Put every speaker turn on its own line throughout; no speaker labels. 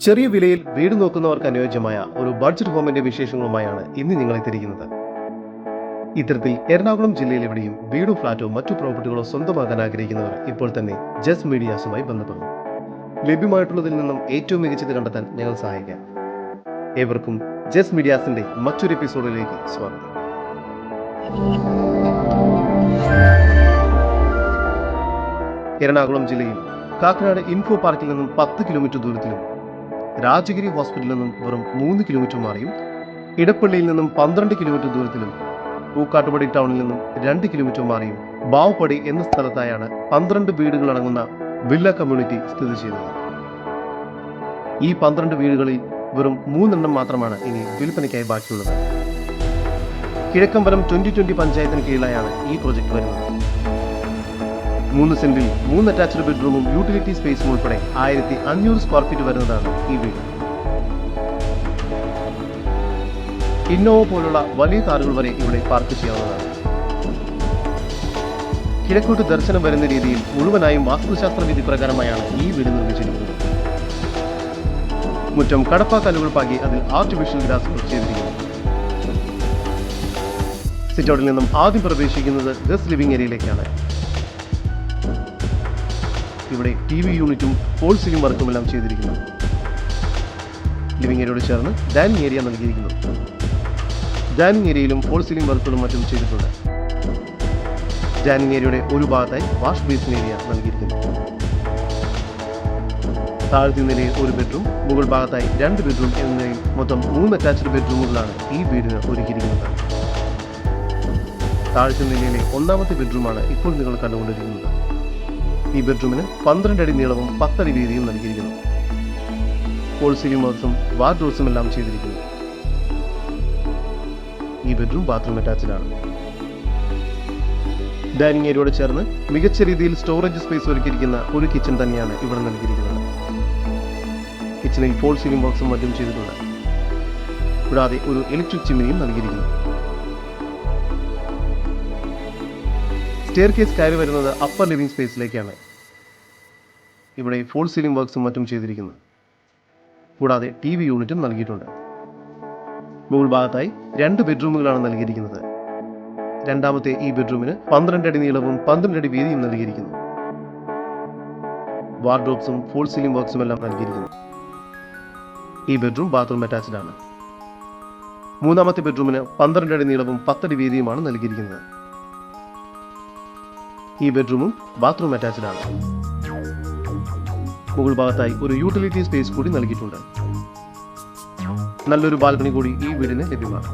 ചെറിയ വിലയിൽ വീട് നോക്കുന്നവർക്ക് അനുയോജ്യമായ ഒരു ബഡ്ജറ്റ് ഹോമിന്റെ വിശേഷങ്ങളുമായാണ് ഇന്ന് നിങ്ങളെ തിരിക്കുന്നത് ഇത്തരത്തിൽ എറണാകുളം ജില്ലയിൽ എവിടെയും വീടും ഫ്ളാറ്റോ മറ്റു പ്രോപ്പർട്ടികളോ സ്വന്തമാക്കാൻ ആഗ്രഹിക്കുന്നവർ ഇപ്പോൾ തന്നെ ജസ് മീഡിയാസുമായി ബന്ധപ്പെടും. ലഭ്യമായിട്ടുള്ളതിൽ നിന്നും ഏറ്റവും മികച്ചത് കണ്ടെത്താൻ ഞങ്ങൾ സഹായിക്കാം. ഏവർക്കും ജസ് മീഡിയാസിന്റെ മറ്റൊരു എപ്പിസോഡിലേക്ക് സ്വാഗതം. എറണാകുളം ജില്ലയിൽ കാക്കനാട് ഇൻഫോ പാർക്കിൽ നിന്നും പത്ത് കിലോമീറ്റർ ദൂരത്തിലും രാജഗിരി ഹോസ്പിറ്റലിൽ നിന്നും വെറും മൂന്ന് കിലോമീറ്റർ മാറിയും ഇടപ്പള്ളിയിൽ നിന്നും പന്ത്രണ്ട് കിലോമീറ്റർ ദൂരത്തിലും പൂക്കാട്ടുപടി ടൗണിൽ നിന്നും രണ്ട് കിലോമീറ്റർ മാറിയും ബാവുപടി എന്ന സ്ഥലത്തായാണ് പന്ത്രണ്ട് വീടുകൾ അടങ്ങുന്ന വില്ല കമ്മ്യൂണിറ്റി സ്ഥിതി ചെയ്യുന്നത്. ഈ പന്ത്രണ്ട് വീടുകളിൽ വെറും മൂന്നെണ്ണം മാത്രമാണ് ഇനി വിൽപ്പനയ്ക്കായി ബാക്കിയുള്ളത്. കിഴക്കമ്പലം ട്വന്റി ട്വന്റി പഞ്ചായത്തിന് കീഴിലായാണ് ഈ പ്രൊജക്ട് വരുന്നത്. മൂന്ന് സെന്റിൽ മൂന്ന് അറ്റാച്ച്ഡ് ബെഡ്റൂമും യൂട്ടിലിറ്റി സ്പേസും ഉൾപ്പെടെ ആയിരത്തി അഞ്ഞൂറ് സ്ക്വയർ ഫീറ്റ് വരുന്നതാണ് ഈ വീട്. ഇന്നോവ പോലുള്ള വലിയ കാറുകൾ വരെ ഇവിടെ പാർക്ക് ചെയ്യാവുന്നതാണ്. കിഴക്കോട്ട് ദർശനം വരുന്ന രീതിയിൽ മുഴുവനായും വാസ്തുശാസ്ത്ര വിധി പ്രകാരമായാണ് ഈ വീട് നിർമ്മിച്ചിരിക്കുന്നത്. മുറ്റം കടപ്പാക്കല്ലുകൾ പാകി അതിൽ ആർട്ടിഫിഷ്യൽ ഗ്രാസുകൾ ചെയ്തിരിക്കുന്നു സിറ്റൗട്ടിൽ നിന്നും ആദ്യം പ്രവേശിക്കുന്നത് ഗസ്റ്റ് ലിവിംഗ് ഏരിയയിലേക്കാണ് ഇവിടെ ടി വി യൂണിറ്റും ഹോൾസെയിലും വർക്കുമെല്ലാം ചെയ്തിരിക്കുന്നു. ലിവിംഗ് ഏരിയയോട് ചേർന്ന് ഡാനിങ് ഏരിയ നൽകിയിരിക്കുന്നു. ഡാനിങ് ഏരിയയിലും ഫോൾ സീലിംഗ് വർക്കുകളും മറ്റും ചെയ്തിട്ടുണ്ട്. ഡാനിങ് ഏരിയയുടെ ഒരു ഭാഗത്തായി വാഷ് ബേസിൻ ഏരിയ നൽകിയിരിക്കുന്നു. താഴത്തെ നിലയിൽ ഒരു ബെഡ്റൂം മുകൾ ഭാഗത്തായി രണ്ട് ബെഡ്റൂം എന്ന നിലയിൽ മൊത്തം മൂന്ന് അറ്റാച്ച്ഡ് ബെഡ്റൂമുകളാണ് ഈ വീടിന് ഒരുക്കിയിരിക്കുന്നത്. താഴത്തെ നിലയിലെ ഒന്നാമത്തെ ബെഡ്റൂമാണ് ഇപ്പോൾ നിങ്ങൾ കണ്ടുകൊണ്ടിരിക്കുന്നത്. ഈ ബെഡ്റൂമിന് പന്ത്രണ്ട് അടി നീളവും പത്തടി വീതിയും നൽകിയിരിക്കുന്നു. ഹോൾ സീലിംഗ് വാർഡ്രോസും എല്ലാം ചെയ്തിരിക്കുന്നു. ഈ ബെഡ്റൂം ബാത്റൂം ആണ്. ഡൈനിങ് ഏരിയയോട് ചേർന്ന് മികച്ച രീതിയിൽ സ്റ്റോറേജ് സ്പേസ് ഒരുക്കിയിരിക്കുന്ന ഒരു കിച്ചൺ തന്നെയാണ് ഇവിടെ നൽകിയിരിക്കുന്നത്. കിച്ചണിൽ ഫോൾ സീലിംഗ് ബോക്സും മറ്റും ചെയ്തിട്ടുണ്ട്. കൂടാതെ ഒരു ഇലക്ട്രിക് ചിമ്മിനിയും നൽകിയിരിക്കുന്നു. സ്റ്റെയർ കേസ് കയറി വരുന്നത് അപ്പർ ലിവിംഗ് സ്പേസിലേക്കാണ് ഇവിടെ ഫോൾ സീലിംഗ് വർക്ക്സും മറ്റും ചെയ്തിരിക്കുന്നു. കൂടാതെ ടി വി യൂണിറ്റും നൽകിയിട്ടുണ്ട്. മുകൾ ഭാഗത്തായി രണ്ട് ബെഡ്റൂമുകളാണ് നൽകിയിരിക്കുന്നത്. രണ്ടാമത്തെ ഈ ബെഡ്റൂമിന് പന്ത്രണ്ട് അടി നീളവും പന്ത്രണ്ട് അടി വീതിയും നൽകിയിരിക്കുന്നു. വാർഡ്രോബ്സും ഫോൾ സീലിംഗ് വർക്ക്സും എല്ലാം നൽകിയിരിക്കുന്നു. ഈ ബെഡ്റൂം ബാത്റൂം അറ്റാച്ച്ഡ് ആണ്. മൂന്നാമത്തെ ബെഡ്റൂമിന് പന്ത്രണ്ട് അടി നീളവും പത്തടി വീതിയുമാണ് നൽകിയിരിക്കുന്നത്. ഈ ബെഡ്റൂമും ബാത്റൂം അറ്റാച്ച്ഡ് ആണ് മുകൾ ഭാഗത്തായി ഒരു യൂട്ടിലിറ്റി സ്പേസ് കൂടി നൽകിയിട്ടുണ്ട്. നല്ലൊരു ബാൽക്കണി കൂടി ഈ വീടിന് ലഭ്യമാണ്.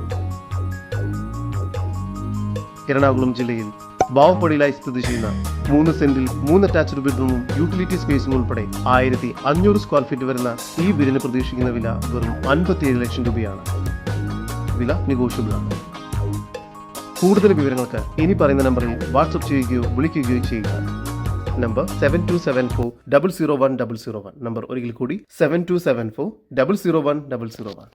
എറണാകുളം ജില്ലയിൽ ബാവപ്പടിയിലായി സ്ഥിതി ചെയ്യുന്ന മൂന്ന് സെന്റിൽ മൂന്ന് അറ്റാച്ച്ഡ് ബെഡ്റൂമും യൂട്ടിലിറ്റി സ്പേസും ഉൾപ്പെടെ ആയിരത്തി അഞ്ഞൂറ് സ്ക്വയർ ഫീറ്റ് വരുന്ന ഈ വീടിന് പ്രതീക്ഷിക്കുന്ന വില വെറും അൻപത്തിയേഴ് ലക്ഷം രൂപയാണ്. വില നെഗോഷ്യബിൾ ആണ്. കൂടുതൽ വിവരങ്ങൾക്ക് ഇനി പറയുന്ന നമ്പറിൽ വാട്സപ്പ് ചെയ്യുകയോ വിളിക്കുകയോ ചെയ്യുക. Number seven two seven four double zero one double zero one number ഒരിക്കൽ കൂടി seven two seven four double zero one double zero one